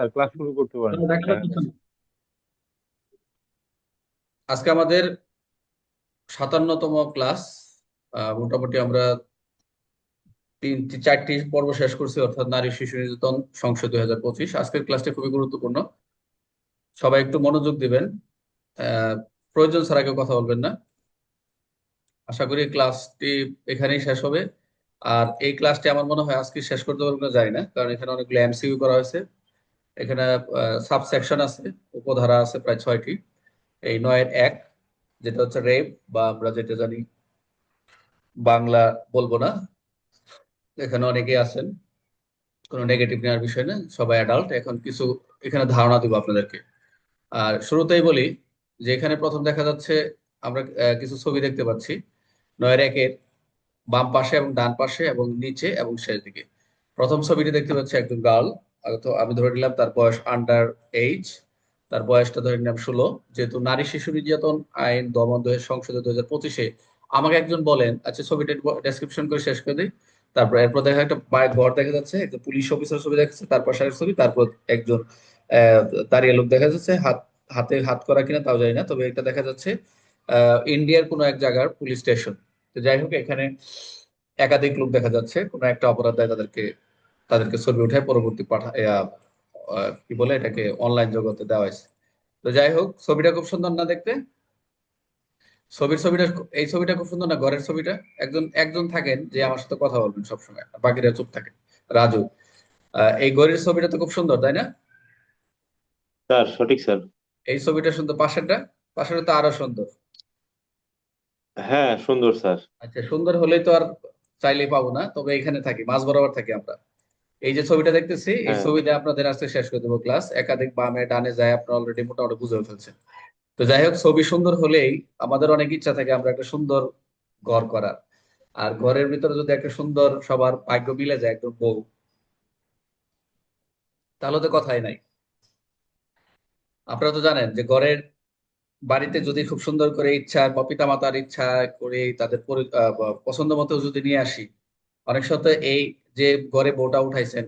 Sir class শুরু করতে পারেন। হ্যাঁ। আজকে আমাদের সাতান্নতম ক্লাস আহ, মোটামুটি আমরা তিন চারটি পর্ব শেষ করছি অর্থাৎ নারী শিশু নির্যাতন সংসদ দুই হাজার পঁচিশ। আজকের ক্লাসটা খুবই গুরুত্বপূর্ণ। সবাই একটু মনোযোগ দিবেন। আহ, প্রয়োজন ছাড়া কেউ কথা বলবেন না। আশা করি ক্লাসটি এখানেই শেষ হবে। আর এই ক্লাসটি আমার মনে হয় আজকে শেষ করতে পারব না জানি না কারণ এখানে অনেকগুলো এমসিকিউ করা হয়েছে। এখানে সাবসেকশন আছে, উপধারা আছে প্রায় ছয়টি। এই নয়ের এক, যেটা হচ্ছে রেপ বা আমরা যেটা জানি বাংলা বলব না, এখানে অনেকেই আছেন, কোনো নেগেটিভ নেওয়ার বিষয় না, সবাই অ্যাডাল্ট এখন কিছু এখানে ধারণা দিব আপনাদেরকে। আর শুরুতেই বলি যে এখানে প্রথম দেখা যাচ্ছে, আমরা কিছু ছবি দেখতে পাচ্ছি, নয়ের একের বাম পাশে এবং ডান পাশে এবং নিচে এবং শেষ দিকে। প্রথম ছবিটি দেখতে পাচ্ছি একজন গার্ল তো আমি ধরে নিলাম তার বয়স আন্ডার এইজ তার বয়সটা ধরে নিলাম ষোলো। যেহেতু নারী শিশু নির্যাতন আইন দমন দুই সংসদে দুই হাজার পঁচিশে আমাকে একজন বলেন আচ্ছা ছবিটা ডেসক্রিপশন করে শেষ করে দিই। তারপর এরপর দেখা একটা ঘর দেখা যাচ্ছে একজন পুলিশ অফিসার ছবি দেখা যাচ্ছে তারপর সারের ছবি, তারপর একজন দাঁড়িয়ে লোক দেখা যাচ্ছে, হাত, হাতে হাত করা কিনা তাও জানি না, তবে এটা দেখা যাচ্ছে ইন্ডিয়ার কোনো এক জায়গার পুলিশ স্টেশন তো যাই হোক, এখানে একাধিক লোক দেখা যাচ্ছে, কোনো একটা অপরাধ দেয় তাদেরকে তাদেরকে ছবি উঠে পরবর্তী পাঠা কি বলে এটাকে অনলাইন জগতে দেওয়া হয়েছে। তো যাই হোক ছবিটা খুব সুন্দর না দেখতে? ছবির ছবিটা এই ছবিটা খুব সুন্দর না ঘরের ছবিটা? একজন একজন থাকেন যে আমার সাথে কথা বলবেন সবসময় বাকিরা চুপ থাকেন রাজু। এই ঘরের ছবিটা তো খুব সুন্দর তাই না? স্যার সঠিক স্যার। এই ছবিটা সুন্দর পাশেরটা? পাশেরটা তো আরও সুন্দর। হ্যাঁ সুন্দর স্যার। আচ্ছা সুন্দর হলেই তো আর চাইলেই পাবো না তবে এখানে থাকি মাঝ বরাবর থাকি আমরা। এই যে ছবিটা দেখতেছি এই হ্যাঁ। ছবিটা আপনাদের আজকে শেষ করে দেবো ক্লাস একাধিক বামে ডানে যায় আপনারা অলরেডি মোটামুটি বুঝে ফেলছেন। তো যাই হোক ছবি সুন্দর হলেই আমাদের অনেক ইচ্ছা থাকে আমরা একটা সুন্দর ঘর করার। আর ঘরের ভিতরে যদি একটা সুন্দর সবার ভাগ্য মিলে যায় একদম বউ তাহলে তো কথাই নাই। আপনারা তো জানেন যে ঘরের বাড়িতে যদি খুব সুন্দর করে ইচ্ছা বা পিতা মাতার ইচ্ছা করে তাদের পছন্দ মতো যদি নিয়ে আসি অনেক সময় এই যে ঘরে বউটা উঠাইছেন,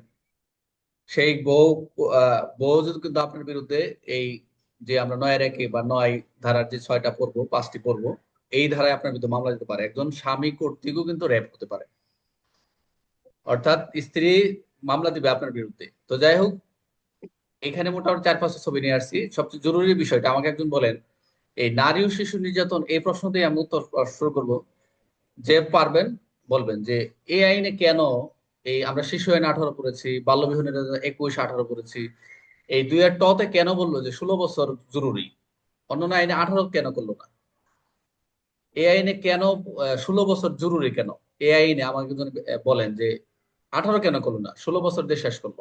সেই বউ বউ যদি কিন্তু আপনার বিরুদ্ধে এই যে আমরা নয় রেখে বা নয় ধারার যে ছয়টা পর্ব, পাঁচটি পর্ব, এই ধারায় আপনার বিরুদ্ধে মামলা দিতে পারে। একজন স্বামী কর্তৃকও কিন্তু র্যাপ হতে পারে। অর্থাৎ স্ত্রী মামলা দিবে আপনার বিরুদ্ধে। তো যাই হোক, এখানে মোটামুটি চার পাঁচটা ছবি নিয়ে আসছি। সবচেয়ে জরুরি বিষয়টা, আমাকে একজন বলেন, এই নারী ও শিশু নির্যাতন এই প্রশ্ন দিয়ে আমি উত্তর শুরু করব। যে পারবেন বলবেন যে, এই আইনে কেন এই আমরা শিশু আইন আঠারো করেছি বাল্য বিবাহ একুশ, আঠারো করেছি এই দুই আর টতে কেন বলল যে ষোলো বছর জরুরি? অন্যান্য আইনে আঠারো কেন করল না? এই আইনে কেন ষোলো বছর জরুরি কেন? এ আইনে আমাকে বলেন যে আঠারো কেন করল না? ষোলো বছর দিয়ে শেষ করল।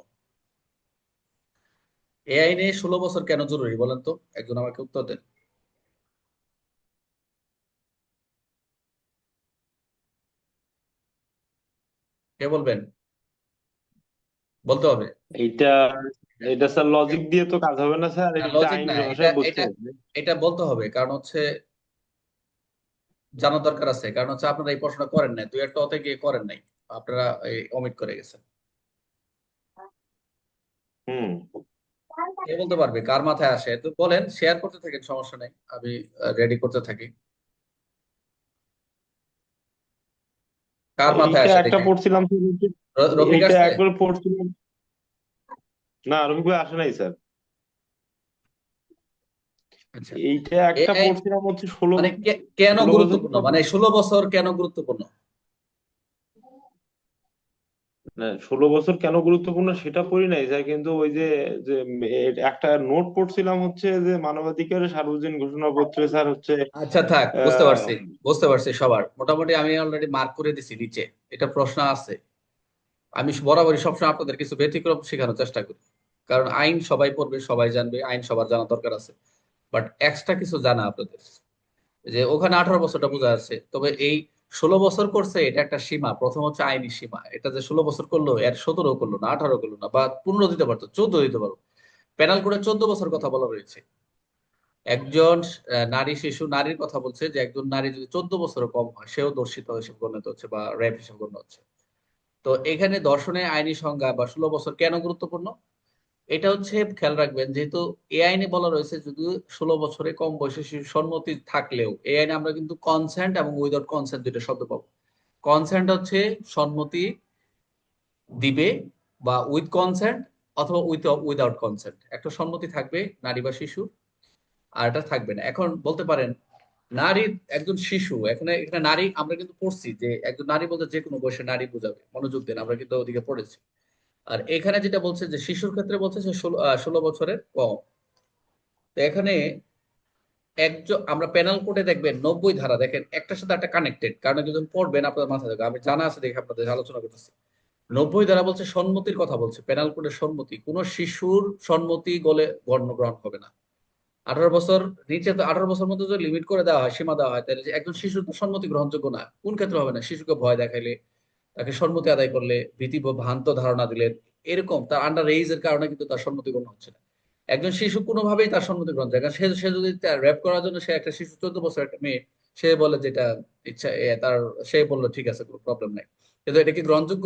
এই আইনে ষোলো বছর কেন জরুরি বলেন তো? একজন আমাকে উত্তর দেন। কে বলবেন? বলতে হবে। এইটা এটা স্যার লজিক দিয়ে তো কাজ হবে না স্যার এটা লজিক আইনি না এটা ভাষায় বুঝতে এটা হবে। এটা বলতে হবে কারণ হচ্ছে জানার দরকার আছে কারণ হচ্ছে আপনারা এই প্রশ্নটা করেন নাই দুই একটা অতে গিয়ে করেন নাই আপনারা অমিট করে গেছেন। হুম। কে বলতে পারবে কার মাথায় আসে? তো বলেন শেয়ার করতে থাকেন সমস্যা নাই আমি রেডি করতে থাকি। কার মাথায় আসে একটা পড়ছিলাম রফিক আসছে? একবার পড়ছিলাম। না রফিক ভাই আসে নাই স্যার। আচ্ছা। এইটা একটা পড়ছিলাম হচ্ছে ষোলো মানে কেন গুরুত্বপূর্ণ? মানে ষোলো বছর কেন গুরুত্বপূর্ণ? না ষোলো বছর কেন গুরুত্বপূর্ণ সেটা পড়ি নাই স্যার কিন্তু ওই যে যে একটা নোট পড়ছিলাম হচ্ছে যে মানবাধিকারের সার্বজনীন ঘোষণাপত্রে স্যার হচ্ছে আচ্ছা থাক বুঝতে পারছি বুঝতে পারছি সবার। মোটামুটি আমি অলরেডি মার্ক করে দিছি নিচে এটা প্রশ্ন আছে। আমি বরাবরই সবসময় আপনাদের কিছু ব্যতিক্রম শেখানোর চেষ্টা করি কারণ আইন সবাই পড়বে সবাই জানবে আইন সবার জানা দরকার আছে। বাট এক্সট্রা কিছু জানা আপনাদের যে ওখানে আঠারো বছরটা বোঝা যাচ্ছে তবে এই ষোলো বছর করছে, এটা একটা সীমা। প্রথম হচ্ছে আইনি সীমা। এটা যে ষোলো বছর করল, এর সতেরো করল না আঠারো করল না, বা পনেরো দিতে পারতো, চোদ্দ দিতে পারো। পেনাল কোডে চোদ্দ বছর কথা বলা রয়েছে একজন নারী শিশু, নারীর কথা বলছে যে একজন নারী যদি চোদ্দ বছর কম হয়, সেও দর্শিত হিসেবে গণ্য হচ্ছে বা র্যাপ হিসেবে গণ্য হচ্ছে। তো এখানে দর্শনে আইনি সংজ্ঞা বা ষোলো বছর কেন গুরুত্বপূর্ণ? এটা হচ্ছে খেয়াল রাখবেন, যেহেতু এ আইনে বলা রয়েছে যদি ষোলো বছরে কম বয়সে শিশু সম্মতি থাকলেও, এ আইনে আমরা কিন্তু কনসেন্ট এবং উইদাউট কনসেন্ট দুইটা শব্দ পাবো। কনসেন্ট হচ্ছে সম্মতি দিবে বা উইথ কনসেন্ট অথবা উইথ উইদাউট কনসেন্ট একটা সম্মতি থাকবে, নারী বা শিশু, আর এটা থাকবে না। এখন বলতে পারেন, নারী একজন শিশু, এখানে এখানে নারী, আমরা কিন্তু পড়ছি যে একজন নারী বলতে যে কোনো বয়সে নারী বোঝাবে, মনোযোগ দেন আমরা কিন্তু ওদিকে পড়েছি। আর এখানে যেটা বলছে যে শিশুর ক্ষেত্রে বলছে যে ষোলো বছরের কম। তো এখানে একজন, আমরা পেনাল কোডে দেখবেন নব্বই ধারা, দেখেন, একটার সাথে একটা কানেক্টেড কারণ যখন পড়বেন আপনাদের মাথায় থাকবে। আমি জানা আছে দেখে আপনাদের আলোচনা করতেছি। নব্বই ধারা বলছে সম্মতির কথা বলছে পেনাল কোডের সম্মতি কোন শিশুর সম্মতি গলে গণ্য গ্রহণ হবে না। আঠারো বছর নিচে তো, আঠারো বছর মধ্যে যদি লিমিট করে দেওয়া হয়, সীমা দেওয়া হয়, তাহলে একজন শিশুর সম্মতি গ্রহণযোগ্য না, কোন ক্ষেত্রে হবে না? শিশুকে ভয় দেখাইলে তাকে সম্মতি আদায় করলে ভীতি ভ্রান্ত ধারণা দিলে এরকম তার আন্ডার এজ এর কারণে কিন্তু তার সম্মতি গ্রহণ হচ্ছে না। একজন শিশু কোনোভাবেই তার সম্মতি গ্রহণ কারণ সে সে যদি র্যাপ করার জন্য সে একটা শিশু চোদ্দ বছর একটা মেয়ে, সে বলে যেটা ইচ্ছা তার, সে বলল, ঠিক আছে, কোনো প্রবলেম নাই। কিন্তু এটা কি গ্রহণযোগ্য?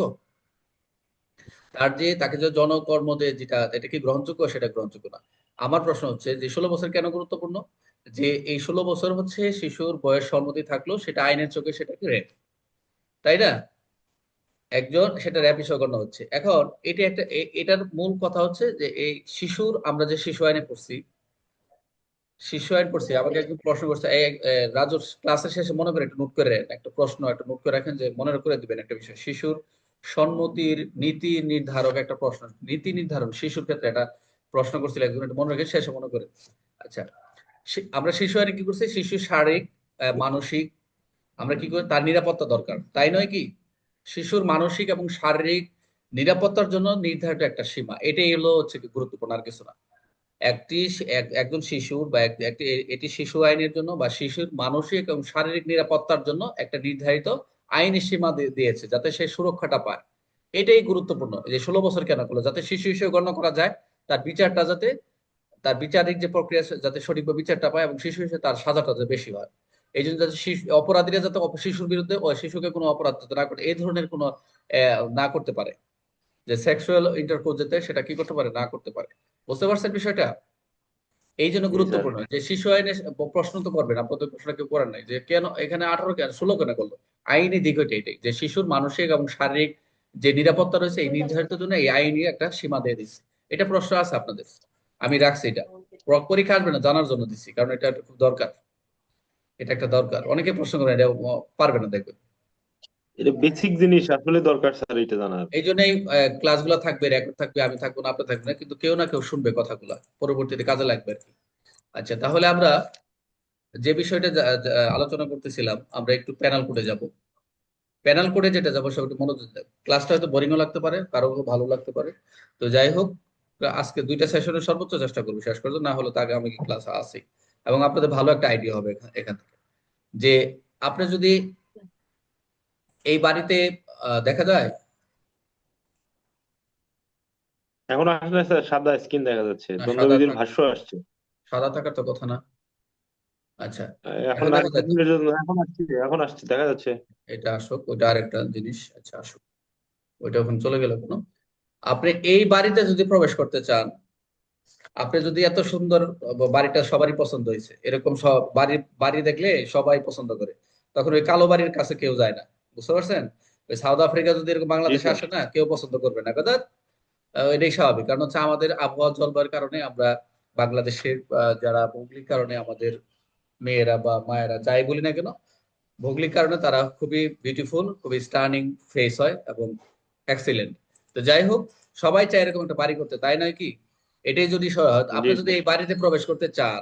তার যে, তাকে যে জনকর্ম যে যেটা, এটা কি গ্রহণযোগ্য? সেটা গ্রহণযোগ্য না। আমার প্রশ্ন হচ্ছে, যে ষোলো বছর কেন গুরুত্বপূর্ণ? যে এই ষোলো বছর হচ্ছে শিশুর বয়স সম্মতি থাকলেও সেটা আইনের চোখে সেটা কি রেপ তাই না? একজন, সেটা র্যাপ হিসেবে গণ্য হচ্ছে। এখন, এটা একটা এটার মূল কথা হচ্ছে যে, এই শিশুর, আমরা যে শিশু আইনে পড়ছি, শিশু আইন পড়ছি, আমাকে একজন প্রশ্ন করছে রাজুর ক্লাসের শেষে মনে করে একটা নোট করে একটা প্রশ্ন, একটা নোট করে রাখেন যে, মনে করে দিবেন একটা বিষয়, শিশুর সম্মতির নীতি নির্ধারক একটা প্রশ্ন, নীতি নির্ধারণ শিশুর ক্ষেত্রে একটা প্রশ্ন করছিল একজন এটা মনে রেখে শেষে মনে করে। আচ্ছা আমরা শিশু আইনে কি করছি? শিশু শারীরিক মানসিক, আমরা কি করি? তার নিরাপত্তা দরকার, তাই নয় কি? শিশুর মানসিক এবং শারীরিক নিরাপত্তার জন্য নির্ধারিত একটা সীমা। এটাই হলো হচ্ছে গুরুত্বপূর্ণ আর কিছু না। একটি একজন শিশুর বা একটি এটি শিশু আইনের জন্য বা শিশুর মানসিক এবং শারীরিক নিরাপত্তার জন্য একটা নির্ধারিত আইনি সীমা দিয়ে- দিয়েছে যাতে সে সুরক্ষাটা পায়। এটাই গুরুত্বপূর্ণ যে ষোলো বছর কেন করল? যাতে শিশু হিসেবে গণ্য করা যায়, তার বিচারটা যাতে তার বিচারিক যে প্রক্রিয়া যাতে সঠিকভাবে বিচারটা পায় এবং শিশু হিসেবে তার সাজাটা যাতে বেশি হয়। এই জন্য যাতে শিশু অপরাধীরা যাতে শিশুর বিরুদ্ধে শিশুকে কোনো অপরাধ যাতে না করে এই ধরনের কোনো না করতে পারে। যে সেক্সুয়াল ইন্টারকোর্স যাতে সেটা কি করতে পারে? না করতে পারে। বুঝতে পারছেন বিষয়টা? এই জন্য গুরুত্বপূর্ণ যে শিশু আইনে প্রশ্ন তো করবেন আপনাদের প্রশ্নটা কেউ করেন নাই যে কেন এখানে আঠারো কেন ষোলো কেন করল? আইনি দিক হইতে এটাই যে শিশুর মানসিক এবং শারীরিক যে নিরাপত্তা রয়েছে এই নির্ধারিত জন্য এই আইনি একটা সীমা দিয়ে দিচ্ছে। এটা প্রশ্ন আছে আপনাদের। আমি রাখছি এটা। পরীক্ষা আসবে না জানার জন্য দিচ্ছি কারণ এটা খুব দরকার। এটা একটা দরকার। অনেকে প্রশ্ন করেন এটা পারবে না দেখবেন এটা বেসিক জিনিস আসলে দরকার স্যার এটা জানার। এই জন্যই ক্লাসগুলো থাকবে রেকর্ড থাকবে আমি থাকব না আপনি থাকবেন না কিন্তু কেউ না কেউ শুনবে কথাগুলা। পরবর্তীতে কাজে লাগবে আর কি। আচ্ছা তাহলে আমরা যে বিষয়টা আলোচনা করতেছিলাম আমরা একটু প্যানেল কোডে যাব। প্যানেল কোডে যেটা যাব সেটা মনোযোগ ক্লাসটা হয়তো বোরিংও লাগতে পারে কারও ভালো লাগতে পারে। তো যাই হোক আজকে দুইটা সেশনের সর্বোচ্চ চেষ্টা করব শেষ করতে না হলে তো আমি ক্লাস আছে এবং আপনাদের ভালো একটা আইডিয়া হবে এখান এখান থেকে। যে আপনি যদি এই বাড়িতে দেখা যায়? এখন আসলে সাদা স্ক্রিন দেখা যাচ্ছে। ভাষ্য আসছে। সাদা থাকার তো কথা না। আচ্ছা। এখন এখন দেখা যাচ্ছে। মিনিটের জন্য এখন আসছে এখন আসছে দেখা যাচ্ছে। এটা আসুক ওইটা আরেকটা জিনিস। আচ্ছা আসুক। ওইটা ওখানে চলে গেল কোনো। আপনি এই বাড়িতে যদি প্রবেশ করতে চান আপনি যদি এত সুন্দর বাড়িটা সবারই পছন্দ হয়েছে এরকম সব বাড়ি বাড়ি দেখলে সবাই পছন্দ করে তখন ওই কালো বাড়ির কাছে কেউ যায় না বুঝতে পারছেন? ওই সাউথ আফ্রিকা যদি এরকম বাংলাদেশে আসে না কেউ পছন্দ করবে না কথা এটাই স্বাভাবিক কারণ হচ্ছে আমাদের আবহাওয়া জলবায়ুর কারণে আমরা বাংলাদেশের যারা ভৌগোলিক কারণে আমাদের মেয়েরা বা মায়েরা যাই বলি না কেন ভৌগোলিক কারণে তারা খুবই বিউটিফুল খুবই স্টার্নিং ফেস হয় এবং এক্সিলেন্ট তো যাই হোক সবাই চায় এরকম একটা বাড়ি করতে তাই নয় কি? এটাই যদি আপনি যদি এই বাড়িতে প্রবেশ করতে চান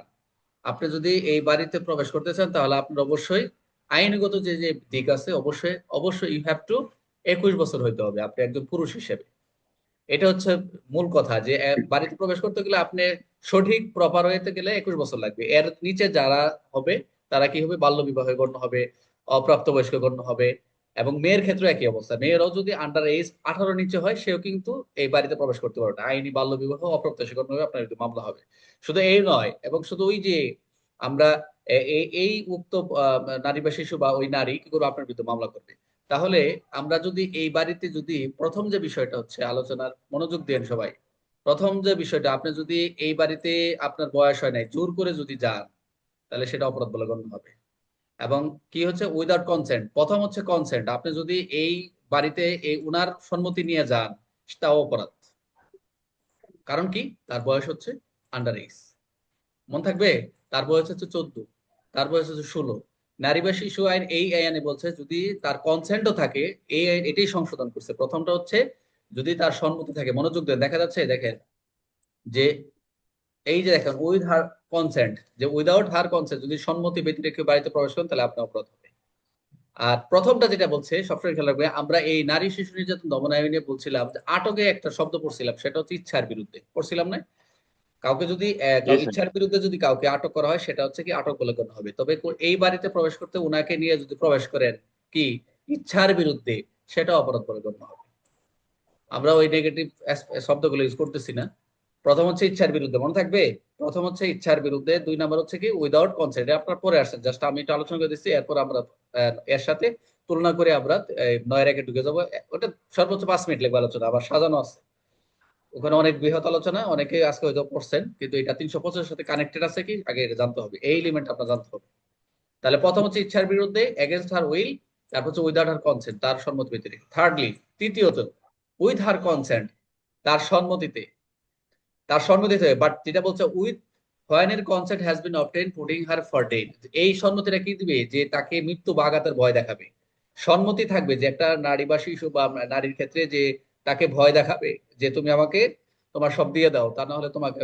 আপনি যদি এই বাড়িতে প্রবেশ করতে চান তাহলে আপনার অবশ্যই আইনগত যে যে দিক আছে অবশ্যই অবশ্যই ইউ হ্যাভ টু একুশ বছর হইতে হবে আপনি একজন পুরুষ হিসেবে। এটা হচ্ছে মূল কথা যে বাড়িতে প্রবেশ করতে গেলে আপনি সঠিক প্রপার হইতে গেলে একুশ বছর লাগবে। এর নিচে যারা হবে তারা কি হবে? বাল্য বিবাহে গণ্য হবে অপ্রাপ্তবয়স্ক গণ্য হবে। এবং মেয়ের ক্ষেত্রে একই অবস্থা। মেয়েরাও যদি আন্ডার এজ আঠারো নিচে হয়, সেও কিন্তু এই বাড়িতে প্রবেশ করতে পারবে না। আইনি বাল্য বিবাহ হবে আপনার বিরুদ্ধে মামলা হবে। শুধু এই নয়, এবং শুধু ওই যে আমরা এই উক্ত নারী বা শিশু বা ওই নারী কি করবে আপনার বিরুদ্ধে মামলা করবে? তাহলে আমরা যদি এই বাড়িতে যদি প্রথম যে বিষয়টা হচ্ছে আলোচনার মনোযোগ দেন সবাই, প্রথম যে বিষয়টা, আপনি যদি এই বাড়িতে আপনার বয়স হয় নাই, জোর করে যদি যান, তাহলে সেটা অপরাধ বলে গণ্য হবে। এবং কি হচ্ছে? উইদাউট কনসেন্ট প্রথম হচ্ছে কনসেন্ট আপনি যদি এই বাড়িতে এই উনার সম্মতি নিয়ে যান, সেটাও অপরাধ। কারণ কি? তার বয়স হচ্ছে আন্ডার এজ মন থাকবে? তার বয়স হচ্ছে চোদ্দ। তার বয়স হচ্ছে ষোলো। নারী বা শিশু আইন এই আইনে বলছে, যদি তার কনসেন্টও থাকে এই আইন এটাই সংশোধন করছে। প্রথমটা হচ্ছে, যদি তার সম্মতি থাকে, মনোযোগ দেন দেখা যাচ্ছে, দেখেন যে এই যে দেখেন উইথ হার কনসেন্ট যে উইদাউট হার কনসেন্ট যদি সম্মতি ব্যক্তি রেখে বাড়িতে প্রবেশ করেন তাহলে আপনার অপরাধ হবে। আর প্রথমটা যেটা বলছে সবসময় খেয়াল রাখবে আমরা এই নারী শিশু নির্যাতন দমন আইনে বলছিলাম যে আটকে একটা শব্দ পড়ছিলাম সেটা হচ্ছে ইচ্ছার বিরুদ্ধে। পড়ছিলাম না? কাউকে যদি. ইচ্ছার বিরুদ্ধে যদি কাউকে আটক করা হয় সেটা হচ্ছে কি আটক বলে গণ্য হবে। তবে এই বাড়িতে প্রবেশ করতে উনাকে নিয়ে যদি প্রবেশ করেন কি ইচ্ছার বিরুদ্ধে সেটা অপরাধ বলে গণ্য হবে। আমরা ওই নেগেটিভ শব্দগুলো ইউজ করতেছি না। প্রথম হচ্ছে ইচ্ছার বিরুদ্ধে মনে থাকবে? প্রথম হচ্ছে ইচ্ছার বিরুদ্ধে দুই নম্বর হচ্ছে কি উইদাউট কনসেন্ট আপনার পরে আসছেন জাস্ট আমি এটা আলোচনা করে দিচ্ছি এরপর আমরা এর সাথে তুলনা করে আমরা এই, নয় রেখে ঢুকে যাব। ওটা সর্বোচ্চ পাঁচ মিনিট লাগবে আলোচনা আবার সাজানো আছে। ওখানে অনেক বৃহৎ আলোচনা অনেকে আজকে হয়তো পড়ছেন কিন্তু এটা তিনশো পঁচাশের সাথে কানেক্টেড আছে কি? আগে এটা জানতে হবে এই এলিমেন্ট আপনার জানতে হবে। তাহলে প্রথম হচ্ছে ইচ্ছার বিরুদ্ধে এগেনস্ট হার উইল তারপর হচ্ছে উইদাউট হার কনসেন্ট তার সম্মতি ব্যতিরেক থার্ডলি তৃতীয়ত উইথ হার কনসেন্ট তার সম্মতিতে তার সম্মতিতে বাট যেটা বলছে with when her consent has been obtained putting her for death এই সম্মতিটা কি দিবে? যে তাকে মৃত্যু বা আঘাতের ভয় দেখাবে। সম্মতি থাকবে যে একটা নারী বা শিশু বা নারীর ক্ষেত্রে যে তাকে ভয় দেখাবে, যে তুমি আমাকে তোমার সব দিয়ে দাও, তা না হলে তোমাকে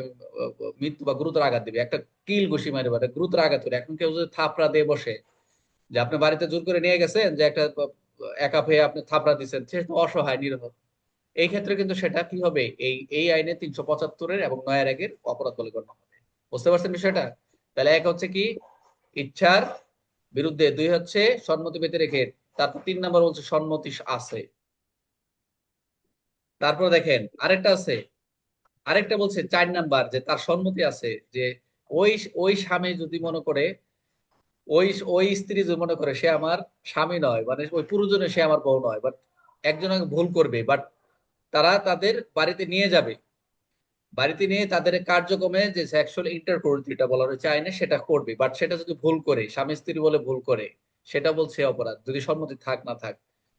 মৃত্যু বা গুরুতর আঘাত দিবে। একটা কিল ঘুষি মারে বা গুরুতর আঘাত করে। এখন কেউ যদি থাপড়া দিয়ে বসে, যে আপনি বাড়িতে জোর করে নিয়ে গেছেন, যে একটা, একা পেয়ে আপনি থাপড়া দিচ্ছেন সে অসহায়, নিরহ। এই ক্ষেত্রে কিন্তু সেটা কি হবে? এই এই আইনে তিনশো পঁচাত্তরের এবং নয়ের আগের অপরাধ বলে গণ্য হবে। বুঝতে পারছেন বিষয়টা? তাহলে এক হচ্ছে কি? ইচ্ছার বিরুদ্ধে, দুই হচ্ছে সম্মতি পেতে রেখে তারপর তিন নম্বর বলছে সম্মতি আছে। তারপর দেখেন, আরেকটা আছে। আরেকটা বলছে চার নাম্বার যে তার সম্মতি আছে যে ওই ওই স্বামী যদি মনে করে, ওই ওই স্ত্রী যদি মনে করে সে আমার স্বামী নয় মানে ওই পুরুষজনে সে আমার বউ নয় বাট একজন ভুল করবে বাট তারা তাদের বাড়িতে নিয়ে যাবে। বাড়িতে নিয়ে তাদের কার্যক্রমে যে সেক্সুয়াল ইন্টারকোর্স যেটা বলা হয়েছে আইনে, সেটা করবে। বাট সেটা যদি ভুল করে, স্বামী স্ত্রী বলে ভুল করে, সেটা বলছে অপরাধ, যদি সম্মতি থাক, না থাক।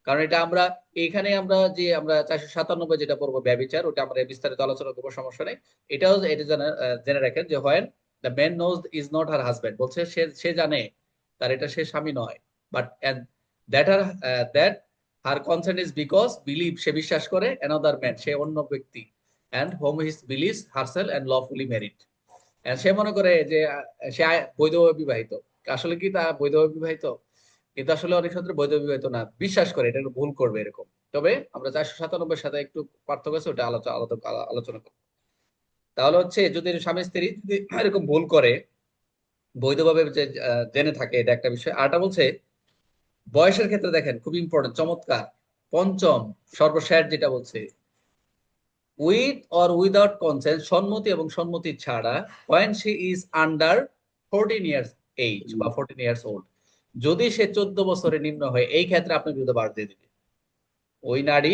কারণ এটা আমরা, এখানে আমরা যে আমরা চারশো সাতানব্বই যেটা পড়ব ব্যবচার, ওটা আমরা বিস্তারিত আলোচনা করব, সমস্যা নেই। এটাও এটা জানা রাখেন যে when the man knows is not her husband বলছে সে সে জানে, তার এটা সে স্বামী নয়। But that R that her consent is because believe সে বিশ্বাস করে অ্যানাদার ম্যান সে অন্য ব্যক্তি and whom his believes herself and lawfully married সে মনে করে যে, সে বৈধভাবে বিবাহিত। আসলে কি তা বৈধভাবে বিবাহিত? কিন্তু আসলে অনেক ক্ষেত্রে বৈধ বিবাহিত না, বিশ্বাস করে, এটা ভুল করবে এরকম। তবে আমরা চারশো সাতানব্বই সাথে একটু পার্থক্য আছে, ওটা আলোচনা আলোচনা করব। তাহলে হচ্ছে, যদি স্বামী স্ত্রী যদি এরকম ভুল করে বৈধভাবে যে জেনে থাকে, এটা একটা বিষয়। আরটা বলছে বয়সের ক্ষেত্রে দেখেন খুব ইম্পর্টেন্ট চমৎকার। পঞ্চম সর্বশেষ যেটা বলছে উইথ অর উইদাউট কনসেন্ট সম্মতি এবং সম্মতি ছাড়া when she is under fourteen years age বা ফোরটিন ইয়ার্স ওল্ড যদি সে চোদ্দ বছরে নিম্ন হয় এই ক্ষেত্রে আপনি বিরুদ্ধে বাদ দিয়ে দিবে। ওই নারী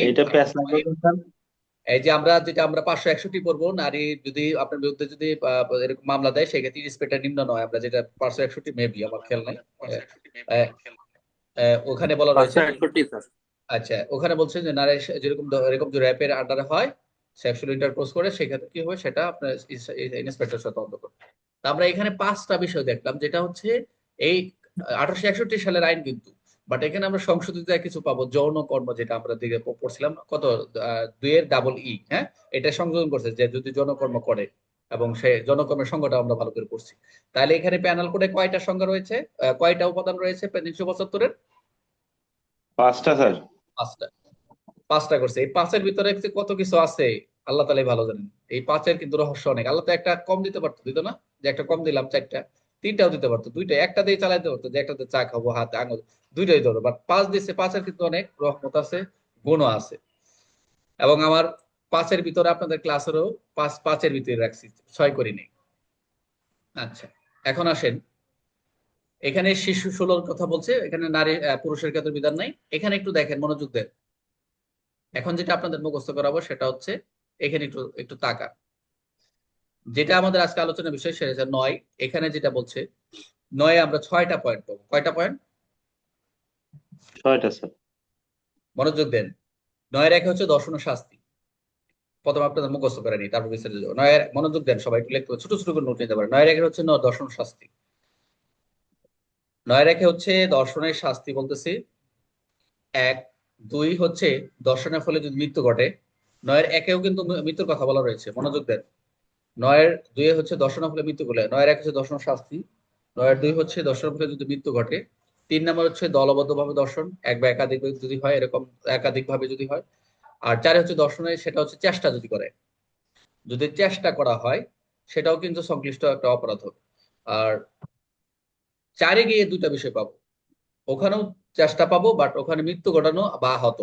এই যে আমরা যেটা আমরা পাঁচশো একষট্টি পড়ব নারী যদি আপনার বিরুদ্ধে যদি আহ, এরকম মামলা দেয় সেক্ষেত্রে নিম্ন নয়। আমরা যেটা পাঁচশো একষট্টি মেবি আমার খেয়াল নাই। ওখানে বলা রয়েছে স্যার। আচ্ছা ওখানে বলছে যে নারী যেরকম এরকম যে র্যাপের আন্ডারে হয় সেক্সুয়াল ইন্টারকোর্স করে সেক্ষেত্রে কি হবে সেটা আপনার ইন্সপেক্টর সাথে তদন্ত করবে। তা আমরা এখানে পাঁচটা বিষয় দেখলাম যেটা হচ্ছে এই আঠারোশো একষট্টি সালের আইন কিন্তু বাট এখানে আমরা সংশোধিত কিছু পাবো যৌন কর্ম যেটা আমরা দিকে পড়ছিলাম কত দুইয়ের ডাবল ই হ্যাঁ? এটা সংযোজন করছে যে যদি যৌনকর্ম করে এবং সে জনকর্মের সংজ্ঞাটা আমরা ভালো করে পড়ছি। তাহলে এখানে প্যানেল কোডে কয়টা সংজ্ঞা রয়েছে? কয়টা উপাদান রয়েছে? তিনশো পঁচাত্তরের? পাঁচটা স্যার। পাঁচটা। পাঁচটা করছে। এই পাঁচের ভিতরে কত কিছু আছে আল্লাহ তালাই ভালো জানেন। এই পাঁচের কিন্তু রহস্য অনেক। আল্লাহ তো একটা কম দিতে পারতো দিত না? যে একটা কম দিলাম চারটা। তিনটাও দিতে পারতো দুইটা। একটা দিয়ে চালাইতে পারতো যে একটাতে চা খাব হাতে আঙুল দুইটাই ধরো। বাট পাঁচ দিচ্ছে পাঁচের কিন্তু অনেক রহমত আছে গুণও আছে। এবং আমার পাঁচের ভিতরে আপনাদের ক্লাসেরও পাঁচ পাঁচের ভিতরে রাখছি ছয় করি নেই। আচ্ছা এখন আসেন। এখানে শিশু ষোলোর কথা বলছে এখানে নারী পুরুষের ক্ষেত্রে বিধান নাই। এখানে একটু দেখেন মনোযোগ দেন। এখন যেটা আপনাদের মুখস্থ করাবো সেটা হচ্ছে এখানে একটু একটু তাকা। যেটা আমাদের আজকে আলোচনার বিষয় সেটা নয়। এখানে যেটা বলছে নয়ে আমরা ছয়টা পয়েন্ট পাবো। কয়টা পয়েন্ট ছয়টা স্যার। মনোযোগ দেন। নয়ের একে হচ্ছে দর্শন শাস্তি। প্রথমে আপনাদের মুখস্থ করে নিই, তারপর বিস্তারিত নয়ের মনোযোগ দেন সবাই, একটু লিখতে ছোট ছোট করে নোট নিতে পারে নয়ের হচ্ছে ন, দর্শন শাস্তি। নয়ের একে হচ্ছে দর্শনের শাস্তি বলতেছি। এক, দুই হচ্ছে দর্শনের ফলে যদি মৃত্যু ঘটে। নয়ের একেও কিন্তু মৃত্যুর কথা বলা রয়েছে, মনোযোগ দেন। নয়ের দুই হচ্ছে দর্শনের ফলে মৃত্যু ঘটে। নয়ের এক হচ্ছে দর্শন শাস্তি। নয়ের দুই হচ্ছে দর্শনের ফলে যদি মৃত্যু ঘটে। তিন নম্বর হচ্ছে দলবদ্ধভাবে দর্শন। এক বা একাধিক যদি হয়, এরকম একাধিক ভাবে যদি হয় আর চারে হচ্ছে দর্শনে সেটা হচ্ছে চেষ্টা যদি করে। যদি চেষ্টা করা হয়, সেটাও কিন্তু সংশ্লিষ্ট একটা অপরাধ হবে আর চারে গিয়ে দুটা বিষয় পাবো। ওখানেও চেষ্টা পাবো বাট ওখানে মৃত্যু ঘটানো বা আহত।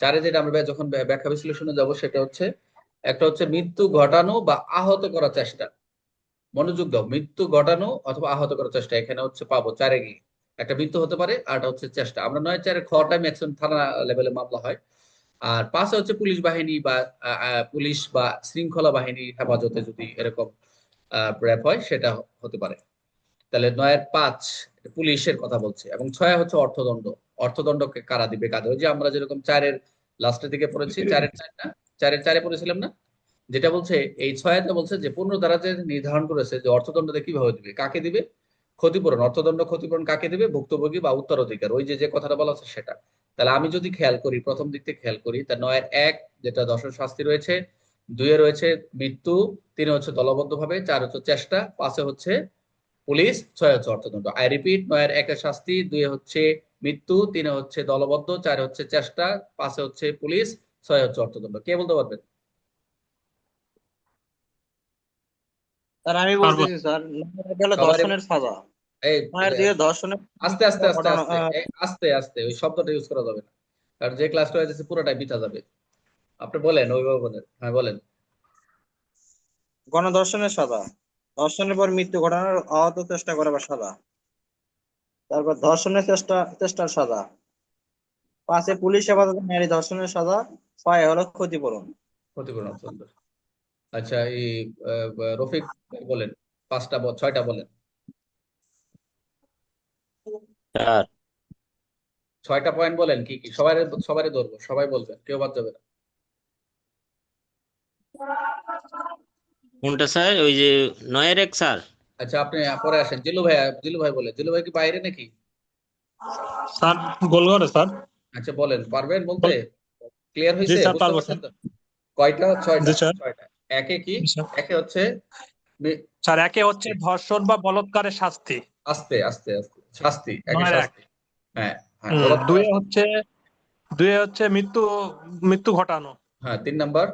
চারে যেটা আমরা যখন ব্যাখ্যা বিশ্লেষণে যাব, সেটা হচ্ছে, একটা হচ্ছে মৃত্যু ঘটানো বা আহত করার চেষ্টা। মনোযোগ দাও, মৃত্যু ঘটানো অথবা আহত করার চেষ্টা, এখানে হচ্ছে পাবো চারে গিয়ে। একটা মৃত্যু হতে পারে, আর হচ্ছে চেষ্টা। আমরা নয় চারে খটাই ম্যাক্সিমাম থানা লেভেলে মামলা হয়। আর পাঁচে হচ্ছে পুলিশ বাহিনী বা পুলিশ বা শৃঙ্খলা বাহিনী হেফাজতে যদি এরকম র্যাপ হয়, সেটা হতে পারে। তাহলে নয়ের পাঁচ পুলিশের কথা বলছে এবং ছয় হচ্ছে অর্থদণ্ড। অর্থদণ্ডকে কারা দিবে কাদের? ওই যে আমরা যেরকম চারের লাস্টের দিকে পড়েছি, চারের চার না? চারের চারে পড়েছিলাম না? যেটা বলছে, এই ছয়াতে বলছে যে পূর্ণ দ্বারা যে নির্ধারণ করেছে যে অর্থদণ্ড দিয়ে কীভাবে দিবে, কাকে দিবে? ক্ষতিপূরণ, অর্থদণ্ড ক্ষতিপূরণ কাকে দেবে? ভুক্তভোগী বা উত্তরাধিকার। ওই যে যে কথাটা বলা হচ্ছে সেটা। তাহলে আমি যদি খেয়াল করি, প্রথম দিক থেকে খেয়াল করি, তা নয়ের এক, যেটা দর্শন শাস্তি রয়েছে, দুইয়ে রয়েছে মৃত্যু, তিনে হচ্ছে দলবদ্ধভাবে, চার হচ্ছে চেষ্টা, পাঁচে হচ্ছে পুলিশ, ছয় হচ্ছে অর্থদণ্ড। আই রিপিট, নয়ের একে শাস্তি দুই হচ্ছে মৃত্যু, তিনে হচ্ছে দলবদ্ধ, চার হচ্ছে চেষ্টা, পাঁচে হচ্ছে পুলিশ, ছয় হচ্ছে অর্থদণ্ড। কে বলতে পারবেন স্যার আমি বলতেছি স্যার ধর্ষণের সাজা। এই নয়ের দিয়ে ধর্ষণের আস্তে আস্তে আস্তে আস্তে আস্তে আস্তে ওই শব্দটা ইউজ করা যাবে না। কারণ যে ক্লাসটা হয়েছে পুরোটাই বিটা যাবে। আপনি বলেন বলেন হ্যাঁ বলেন। গণধর্ষণের সাজা। ধর্ষণের পর মৃত্যু ঘটানোর আহত চেষ্টা করার সাজা। তারপর ধর্ষণের চেষ্টা চেষ্টার সাজা। পাঁচে পুলিশ হেফাজতে নারী ধর্ষণের সাজা। ছয় হলো ক্ষতিপূরণ। ক্ষতিপূরণ আচ্ছা এই রফিক বলেন পাঁচটা ছয়টা বলেন। চার ছয়টা পয়েন্ট বলেন কি কি সবাই সবারই ধরবো সবাই বলবেন কেউ বাদ যাবে না। কোনটা স্যার? ওই যে নয়ের এক স্যার। আচ্ছা আপনি পরে আসেন। জিলু ভাই জিলু ভাই বলে জিলু ভাই কি বাইরে নাকি? স্যার গোলগড়ে স্যার। আচ্ছা বলেন পারবেন বলতে? ক্লিয়ার হয়েছে স্যার, পারব, পারছেন কয়টা? ছয়টা ছয়টা। একে কি? একে হচ্ছে স্যার একে হচ্ছে ধর্ষণ বা বলৎকারের শাস্তি। আস্তে আস্তে আস্তে। শাস্তি একে শাস্তি। হ্যাঁ হ্যাঁ। দুয়ে হচ্ছে দুয়ে হচ্ছে মৃত্যু মৃত্যু ঘটানো। হ্যাঁ তিন নাম্বার।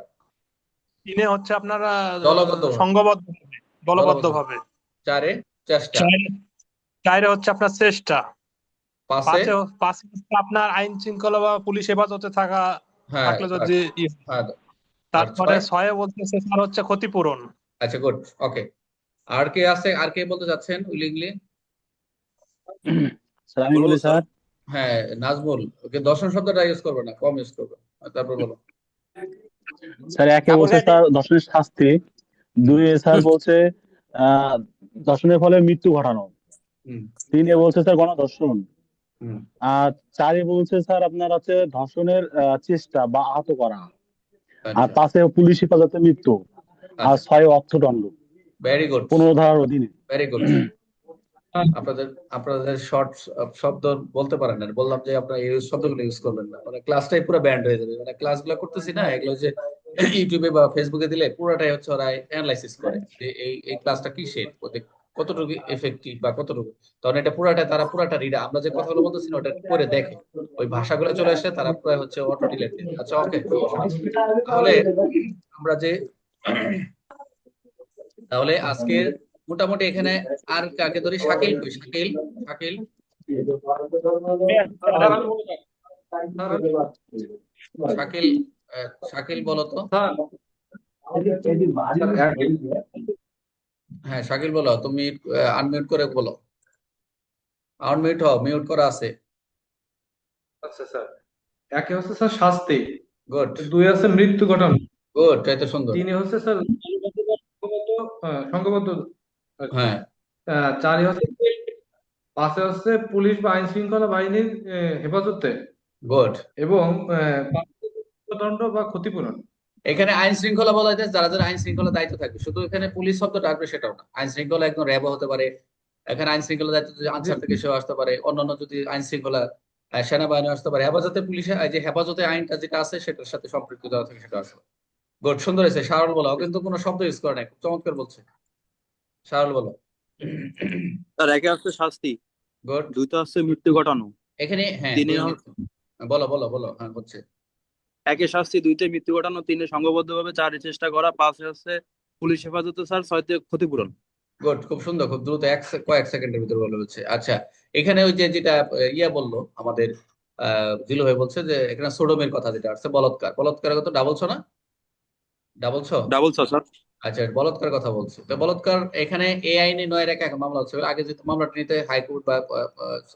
তিনে হচ্ছে আপনারা। সংঘবদ্ধ দলবদ্ধ ভাবে চারে চেষ্টা। চারে হচ্ছে আপনার চেষ্টা। হচ্ছে আপনার আইন শৃঙ্খলা বা পুলিশ হেফাজতে থাকা হ্যাঁ থাকলে যদি হ্যাঁ। তারপরে ছয়? বলতেছে স্যার হচ্ছে ক্ষতিপূরণ। আচ্ছা গুড ওকে আর কে আছে আর কে বলতে চাচ্ছেন উইলিংলি স্যার আমি বলি স্যার। হ্যাঁ নাজমুল ওকে দর্শন শব্দটা ইউজ করবে না কম ইউজ করবে। তারপর বলো। স্যার একে বলছে স্যার দর্শনের শাস্তি। দুই স্যার বলছে আহ দর্শনের ফলে মৃত্যু ঘটানো। তিনে বলছে স্যার গণধর্ষণ। হুম। আর চারে বলছে স্যার আপনার হচ্ছে ধর্ষণের আহ, চেষ্টা বা আহত করা। আর আচ্ছা পাঁচে পুলিশ হেফাজতে মৃত্যু আর ছয় অর্থদণ্ড। ভেরি গুড পনেরো ধারার অধীনে ভেরি গুড আপনাদের আপনাদের শর্ট শব্দ বলতে পারেন না। বললাম যে আপনারা এই শব্দগুলো ইউজ করবেন না। মানে ক্লাসটাই পুরো ব্যান্ড হয়ে যাবে। মানে ক্লাসগুলো করতেছি না এগুলো যে ইউটিউবে বা ফেসবুকে দিলে পুরোটাই হচ্ছে ওরা অ্যানালাইসিস করে যে এই এই ক্লাসটা কি শেড ওদের কতটুকু এফেক্টিভ বা কতটুকু? তখন এটা পুরাটা তারা পুরাটা রিড আমরা যে কথাগুলো বলতেছি না ওটা করে দেখে। ওই ভাষাগুলো চলে আসে, তারা প্রায় হচ্ছে অটো আচ্ছা ওকে তাহলে আমরা যে তাহলে আজকে মোটামুটি এখানে আর কাকে ধরি? শাকিল কই? শাকিল? শাকিল? শাকিল শাকিল বলো তো। হ্যাঁ শাকিল বলো। তুমি আনমিউট করে বলো। আনমিউট হও মিউট করা আছে। আচ্ছা স্যার। একে হচ্ছে স্যার শাস্তি। গুড দুই আছে মৃত্যু ঘটানো গুড তো সুন্দর। তিনে হচ্ছে স্যার সংঘবদ্ধ হ্যাঁ, চারে হচ্ছে পাঁচে হচ্ছে পুলিশ বা আইন শৃঙ্খলা বাহিনীর হেফাজতে। গুড এবং দণ্ড বা ক্ষতিপূরণ। এখানে আইন শৃঙ্খলা বলা যায় যারা যারা আইন শৃঙ্খলা দায়িত্ব থাকবে শুধু এখানে পুলিশ শব্দটা আসবে সেটাও না। আইন শৃঙ্খলা একদম র্যাব হতে পারে। এখানে আইন শৃঙ্খলা দায়িত্ব যদি আনসার থেকে সেও আসতে পারে। অন্যান্য যদি আইন শৃঙ্খলা সেনাবাহিনী আসতে পারে। হেফাজতে পুলিশে যে হেফাজতে আইনটা যেটা আছে সেটার সাথে সম্পৃক্ত দেওয়া থাকে সেটা আসবে গুড সুন্দর হয়েছে। সারল বলো কিন্তু কোনো শব্দ ইউজ করে নাই খুব চমৎকার বলছে। সারল বলো। স্যার একে হচ্ছে শাস্তি। গুড দুইটা হচ্ছে মৃত্যু ঘটানো। এখানে হ্যাঁ। বলো বলো বলো হ্যাঁ হচ্ছে। একে শাস্তি দুইতে মৃত্যু ঘটানো তিনে সংঘবদ্ধভাবে চারে চেষ্টা করা পাঁচে হচ্ছে পুলিশ হেফাজতে স্যার ছয়তে ক্ষতিপূরণ। গুড খুব সুন্দর খুব দ্রুত এক কয়েক সেকেন্ডের ভিতরে বলে হচ্ছে আচ্ছা এখানে ওই যে যেটা ইয়া বলল আমাদের আহ জিলু ভাই বলছে যে এখানে সোডোমের কথা যেটা আসছে বলৎকার। ডাবল ছ না? ডাবল ছ? ডাবল স্যার আচ্ছা বলৎকার কথা বলছি। তো বলৎকার এখানে এই আইনে নয়ের এক এক মামলা হচ্ছে। আগে যে মামলাটা নিতে হাইকোর্ট বা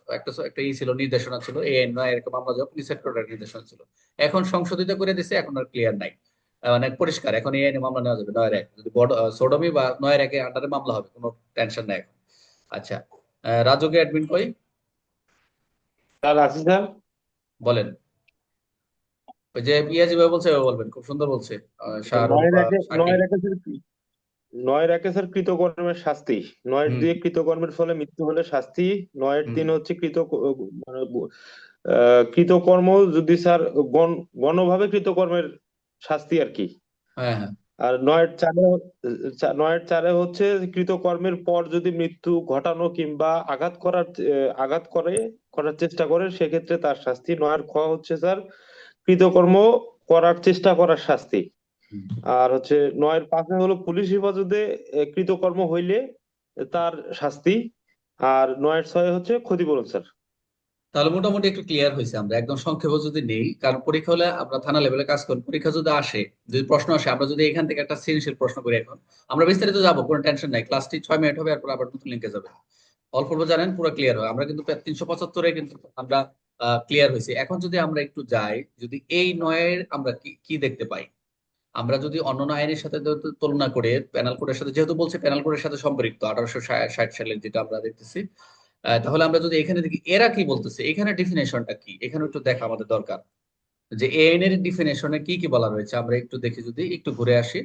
একটা একটা ই ছিল নির্দেশনা ছিল এ আইন নয় এক মামলা যখন করার নির্দেশনা ছিল। এখন সংশোধিত করে দিছে এখন আর ক্লিয়ার নাই। মানে পরিষ্কার এখন এই আইনে মামলা নেওয়া যাবে নয়ের এক যদি সোডমি বা নয়ের একে আন্ডারে মামলা হবে কোনো টেনশন নাই এখন। আচ্ছা রাজুকে অ্যাডমিন কই স্যার আছি স্যার। বলেন। ওই যে পিয়া যেভাবে বলছে বলবেন খুব সুন্দর বলছে। নয়ের একে স্যার কৃতকর্মের শাস্তি। নয়ের। দুই কৃতকর্মের ফলে মৃত্যু হলে শাস্তি নয়ের। তিন হচ্ছে কৃত মানে কৃতকর্ম যদি স্যার গণভাবে কৃতকর্মের শাস্তি আর কি। হ্যাঁ হ্যাঁ। আর নয়ের চারে নয়ের চারে হচ্ছে কৃতকর্মের পর যদি মৃত্যু ঘটানো কিংবা আঘাত করার আঘাত করে করার চেষ্টা করে সেক্ষেত্রে তার শাস্তি। নয়ের খ হচ্ছে স্যার কৃতকর্ম করার চেষ্টা করার শাস্তি। আর হচ্ছে নয়ের পাশে হলো পুলিশ হেফাজতে কৃতকর্ম হইলে তার শাস্তি। আর নয়ের ছয় হচ্ছে ক্ষতিপূরণ স্যার। তাহলে মোটামুটি একটু ক্লিয়ার হয়েছে আমরা। একদম সংক্ষেপে যদি নেই, কারণ পরীক্ষা হলে আমরা থানা লেভেলে কাজ করি। পরীক্ষা যদি আসে, যদি প্রশ্ন আসে, আমরা যদি এখান থেকে একটা সৃজনশীল প্রশ্ন করি এখন, আমরা বিস্তারিত যাব, কোনো টেনশন নাই। ক্লাসটি ছয় মিনিট হবে, এরপর আবার নতুন লিঙ্কে যাবে। অল্প অল্প জানেন, পুরো ক্লিয়ার হয়। আমরা কিন্তু তিনশো পঁচাত্তরে কিন্তু আমরা ক্লিয়ার হয়েছি। এখন যদি আমরা একটু যাই, যদি এই নয়ের আমরা কি দেখতে পাই? আমরা যদি অন্যান্য আইনের সাথে তুলনা করে প্যানাল কোডের সাথে, যেহেতু বলছে প্যানাল কোডের সাথে সম্পৃক্ত, আঠারোশো ষাট সালের যেটা আমরা দেখতেছি তাহলে আমরা যদি এখানে দেখি, এরা কি বলতেছে? এখানে ডিফিনেশনটা কি? এখানে একটু দেখা আমাদের দরকার। যে এই আইনের ডিফিনেশনে কি কি বলা রয়েছে? আমরা একটু দেখি যদি, একটু ঘুরে আসি।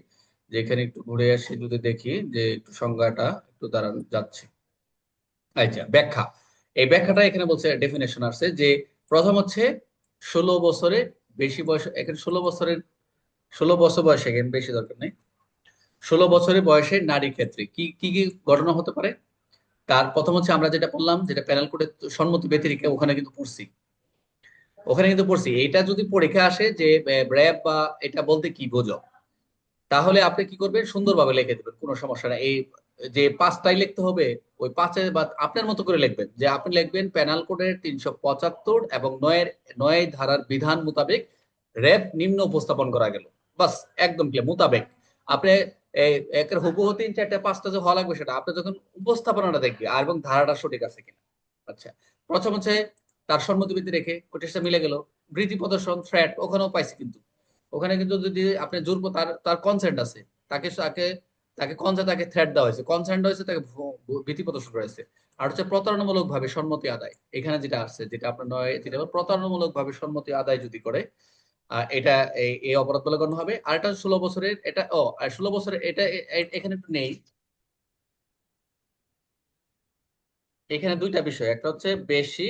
যে এখানে একটু ঘুরে আসি, যদি দেখি যে একটু সংজ্ঞাটা একটু দাঁড়ান, যাচ্ছে। আচ্ছা ব্যাখ্যা। এই ব্যাখ্যাটা এখানে বলছে ডেফিনেশন আসছে যে প্রথম হচ্ছে ষোলো বছরে বেশি বয়স, এখানে ষোলো বছরের, ষোলো বছর বয়সে, এখানে বেশি দরকার নেই। ষোলো বছরের বয়সে নারী ক্ষেত্রে কি কি ঘটনা হতে পারে? তার প্রথম হচ্ছে আমরা যেটা বললাম, যেটা প্যানেল কোডে সম্মতি ব্যতিরিক্ত ওখানে কিন্তু পড়ছি। ওখানে কিন্তু পড়ছি। এটা যদি পরীক্ষা আসে যে র্যাব বা এটা বলতে কি বোঝো, তাহলে আপনি কি করবেন? সুন্দরভাবে লিখে দেবেন, কোনো সমস্যা নাই। এই যে পাঁচটাই লিখতে হবে, ওই পাঁচে বা আপনার মতো করে লিখবেন। যে আপনি লিখবেন প্যানাল কোডের তিনশো পঁচাত্তর এবং নয়ের, নয় ধারার বিধান মোতাবেক র্যাব নিম্ন উপস্থাপন করা গেল। বাস, একদম ক্লিয়ার মোতাবেক। আপনি একের হুবহু তিন, চারটে, পাঁচটা যে হওয়া লাগবে সেটা, আপনি যখন উপস্থাপনাটা দেখবে, আর এবং ধারাটা সঠিক আছে কিনা। আচ্ছা প্রথম হচ্ছে তার রেখে মিলে গেল, বৃত্তি প্রদর্শন থ্রেট ওখানেও পাইছি কিন্তু। ওখানে কিন্তু যদি আপনি জোর তার তার কনসেন্ট আছে, তাকে তাকে তাকে কনসেন্ট তাকে থ্রেট দেওয়া হয়েছে কনসেন্ট হয়েছে, তাকে ভীতি প্রদর্শন করেছে আর হচ্ছে প্রতারণামূলক ভাবে সম্মতি আদায়, এখানে যেটা আসছে, যেটা আপনার নয় যেটা প্রতারণামূলক ভাবে সম্মতি আদায় যদি করে এটা এই অপরাধ বলে গণ্য হবে। আর এটা ষোলো বছরের, এটা, ও, আর ষোলো বছরের, এটা এখানে একটু নেই। এখানে দুইটা বিষয়, একটা হচ্ছে বেশি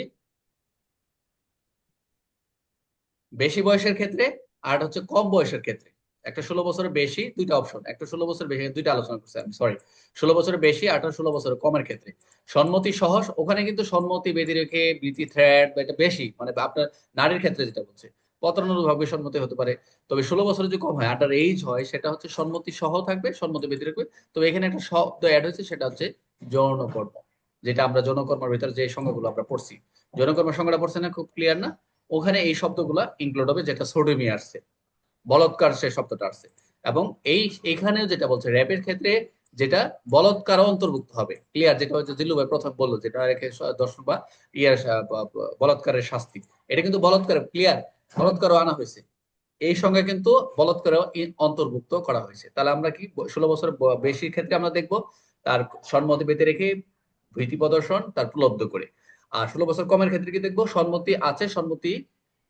বেশি বয়সের ক্ষেত্রে, আর হচ্ছে কম বয়সের ক্ষেত্রে। একটা ষোলো বছরের বেশি, দুইটা অপশন একটা ষোলো বছর বেশি, দুইটা আলোচনা করছি আমি সরি ষোলো বছরের বেশি আঠারো ষোলো বছরের কমের ক্ষেত্রে। সম্মতি সহ ওখানে কিন্তু সম্মতি বেঁধে রেখে বৃত্তি থ্রেড বা এটা বেশি মানে আপনার নারীর ক্ষেত্রে যেটা বলছে। প্রতারণামূলকভাবে সম্মতি হতে পারে। তবে ষোলো বছর যদি কম হয় আন্ডার এইজ হয়, সেটা হচ্ছে সম্মতি সহ থাকবে সম্মতি বেঁধে রাখবে। তবে এখানে একটা শব্দ অ্যাড হয়েছে, সেটা হচ্ছে যৌনকর্ম, যেটা আমরা যৌনকর্মের ভিতরে যে সংজ্ঞাগুলো আমরা পড়ছি। যৌনকর্মের সংজ্ঞাটা পড়ছে না, খুব ক্লিয়ার না? ওখানে এই শব্দগুলো ইনক্লুড হবে, যেটা সোডোমি আসছে, বলৎকার সে শব্দটা আসছে। এবং এই, এখানেও যেটা বলছে র্যাপের ক্ষেত্রে যেটা বলৎকার অন্তর্ভুক্ত হবে। ক্লিয়ার যেটা হচ্ছে জিল্লু ভাই প্রথম বলল, যেটা দর্শন বা ইয়ার বলৎকারের শাস্তি। এটা কিন্তু বলৎকার ক্লিয়ার বলৎকারও আনা হয়েছে। এই সঙ্গে কিন্তু বলৎকারেও ই- অন্তর্ভুক্ত করা হয়েছে। তাহলে আমরা কি ষোলো বছর বেশির ক্ষেত্রে আমরা দেখব তার সম্মতি পেতে রেখে ভীতি প্রদর্শন তার প্রলব্ধ করে। আর ষোলো বছর কমের ক্ষেত্রে কি দেখব? সম্মতি আছে সম্মতি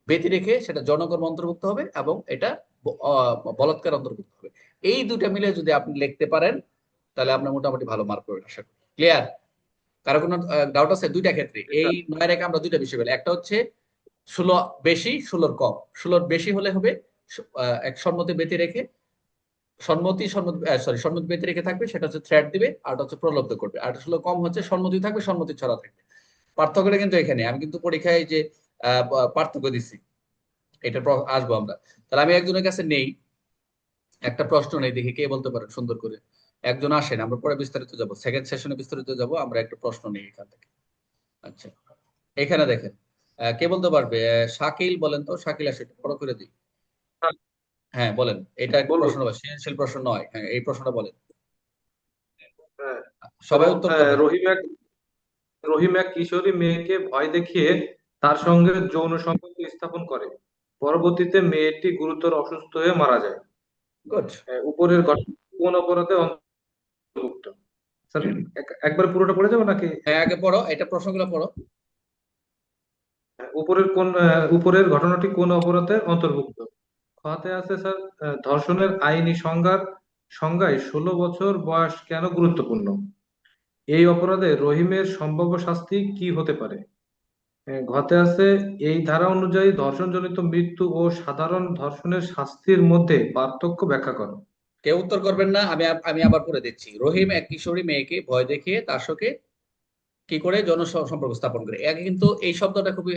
বেঁধে রেখে সেটা জনকর্ম অন্তর্ভুক্ত হবে এবং এটা বলাৎকার অন্তর্ভুক্ত হবে। এই দুটা মিলে যদি আপনি লিখতে পারেন তাহলে আপনার মোটামুটি ভালো মার্ক পাবেন আশা করি। ক্লিয়ার কারও কোনো ডাউট আছে? দুইটা ক্ষেত্রে। এই নয় রেখে আমরা দুইটা বিষয় পেলাম একটা হচ্ছে ষোলো বেশি, ষোলোর কম। ষোলোর বেশি হলে হবে এক সম্মতি ব্যতি রেখে, সম্মতি সম্মতি সরি সম্মতি ব্যতি রেখে থাকবে, সেটা হচ্ছে থ্রেট দিবে, আর হচ্ছে প্রলব্ধ করবে। আর ষোলো কম হচ্ছে, সম্মতি থাকবে, সম্মতি ছড়া থাকবে। পার্থক্যটা কিন্তু এখানে। আমি কিন্তু পরীক্ষায় যে পার্থক্য দিছি, এটা আসব আমরা। তাহলে আমি একজনের কাছে নেই, একটা প্রশ্ন নেই, দেখি কে বলতে পারেন সুন্দর করে। একজন আসেন আমরা পরে বিস্তারিত যাব। সেকেন্ড সেশনে বিস্তারিত যাব, আমরা একটা প্রশ্ন নেই এখান থেকে। আচ্ছা এখানে দেখেন। কে বলতে পারবে? শাকিল বলেন তো? শাকিল আসে বড় করে দিই। হ্যাঁ। বলেন। এটা। প্রশ্ন সৃজনশীল প্রশ্ন নয়। হ্যাঁ এই প্রশ্নটা বলেন। হ্যাঁ। সবাই উত্তর রহিম এক রহিম এক কিশোরী মেয়েকে ভয় দেখিয়ে তার সঙ্গে যৌন সম্পর্ক স্থাপন করে। পরবর্তীতে মেয়েটি গুরুতর অসুস্থ হয়ে মারা যায়। গুড উপরের কোন অপরাধে অন্তর্ভুক্ত? স্যার একবার পুরোটা পড়ে যাব নাকি? হ্যাঁ আগে পড়ো। এটা প্রশ্নগুলো পড়ো। উপরের কোন আহ, উপরের ঘটনাটি কোন অপরাধে অন্তর্ভুক্ত? খতে আছে স্যার ধর্ষণের আইনি সংজ্ঞার সংজ্ঞায় ষোলো বছর বয়স কেন গুরুত্বপূর্ণ? এই অপরাধে রহিমের সম্ভাব্য শাস্তি কি হতে পারে? আহ, ঘতে আছে এই ধারা অনুযায়ী ধর্ষণজনিত মৃত্যু ও সাধারণ ধর্ষণের শাস্তির মধ্যে পার্থক্য ব্যাখ্যা করো। কেউ উত্তর করবেন না আমি আমি আবার পড়ে দিচ্ছি। রহিম এক কিশোরী মেয়েকে ভয় দেখিয়ে তার সঙ্গে কি করে? জন সম্পর্ক স্থাপন করে। আগে কিন্তু এই শব্দটা খুবই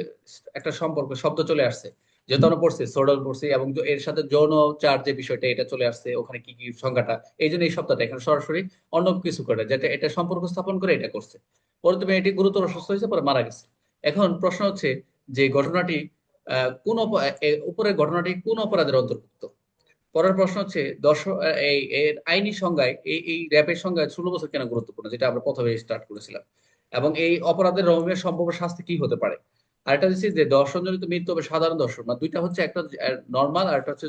একটা সম্পর্ক, শব্দ চলে আসছে। যেহেতু আমরা পড়ছি, সোডল পড়ছি এবং এর সাথে যৌন চার যে বিষয়টা, এটা চলে আসছে, ওখানে কি কি সংজ্ঞাটা এই জন্য এই শব্দটা এখানে সরাসরি অন্য কিছু করে, যেটা এটা সম্পর্ক স্থাপন করে এটা করছে। পরবর্তী মেয়েটি গুরুতর অসুস্থ হয়েছে, পরে মারা গেছে। এখন প্রশ্ন হচ্ছে যে ঘটনাটি কোন উপরের ঘটনাটি কোন অপরাধের অন্তর্ভুক্ত? পরের প্রশ্ন হচ্ছে দর্শক এই আইনি সংজ্ঞায়, এই এই র্যাপের সংজ্ঞায় ষোলো বছর কেন গুরুত্বপূর্ণ? যেটা আমরা প্রথমে স্টার্ট করেছিলাম। এবং এই অপরাধের রহমের সম্ভাব্য শাস্তি কি হতে পারে? আর একটা হচ্ছে যে দর্শনজনিত মৃত্যু হবে সাধারণ দর্শন না দুইটা হচ্ছে একটা নর্মাল আর একটা হচ্ছে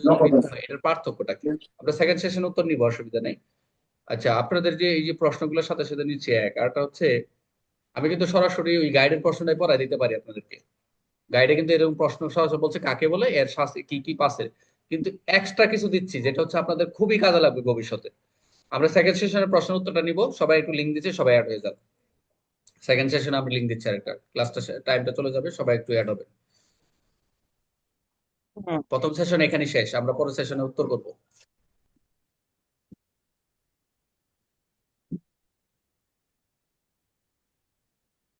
এটার পার্থক্যটা কি? আমরা সেকেন্ড সেশন উত্তর নিব অসুবিধা নেই। আচ্ছা আপনাদের যে এই যে প্রশ্নগুলোর সাথে সাথে নিচ্ছে এক আরটা হচ্ছে আমি কিন্তু সরাসরি ওই গাইডের প্রশ্নটাই পড়াই দিতে পারি আপনাদেরকে। গাইডে কিন্তু এরকম প্রশ্ন সরাসরি বলছে কাকে বলে এর শাস্তি কি কি পাসে কিন্তু এক্সট্রা কিছু দিচ্ছি যেটা হচ্ছে আপনাদের খুবই কাজে লাগবে ভবিষ্যতে। আমরা সেকেন্ড সেশনের প্রশ্ন উত্তরটা নিব সবাই একটু লিঙ্ক দিচ্ছে সবাই অ্যাড হয়ে যাবে। সেকেন্ড সেশন আমি লিঙ্ক দিচ্ছি আরেকটা। ক্লাসটা টাইমটা চলে যাবে সবাই একটু অ্যাড হবে। প্রথম সেশন এখানে শেষ আমরা পরের সেশনে উত্তর করব।